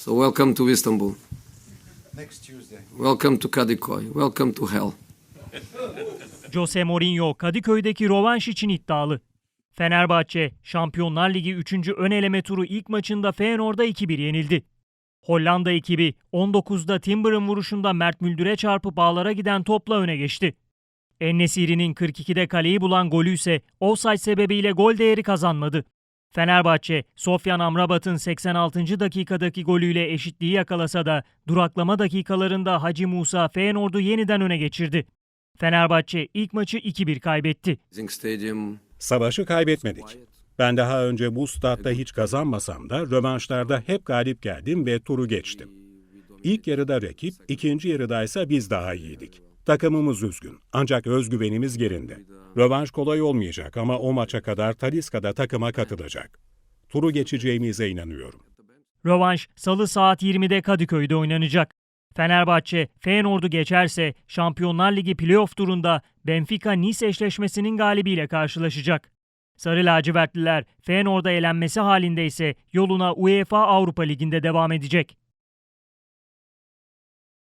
So welcome to Istanbul. Next Tuesday. Welcome to Kadikoy. Welcome to hell. Jose Mourinho Kadıköy'deki rövanş için iddialı. Fenerbahçe, Şampiyonlar Ligi 3. ön eleme turu ilk maçında Feyenoord'a 2-1 yenildi. Hollanda ekibi 19'da Timber'ın vuruşunda Mert Müldür'e çarpıp ağlara giden topla öne geçti. Ennesiri'nin 42'de kaleyi bulan golü ise offside sebebiyle gol değeri kazanmadı. Fenerbahçe, Sofyan Amrabat'ın 86. dakikadaki golüyle eşitliği yakalasa da duraklama dakikalarında Hacı Musa Feyenoord'u yeniden öne geçirdi. Fenerbahçe ilk maçı 2-1 kaybetti. Savaşı kaybetmedik. Ben daha önce bu statta hiç kazanmasam da rövanşlarda hep galip geldim ve turu geçtim. İlk yarıda rakip, ikinci yarıda ise biz daha iyiydik. Takımımız üzgün ancak özgüvenimiz yerinde. Rövanş kolay olmayacak ama o maça kadar Taliska'da takıma katılacak. Turu geçeceğimize inanıyorum. Rövanş salı saat 20'de Kadıköy'de oynanacak. Fenerbahçe Feyenoord'u geçerse Şampiyonlar Ligi playoff turunda Benfica-Nice eşleşmesinin galibiyle karşılaşacak. Sarı lacivertliler Feyenoord'a elenmesi halinde ise yoluna UEFA Avrupa Ligi'nde devam edecek.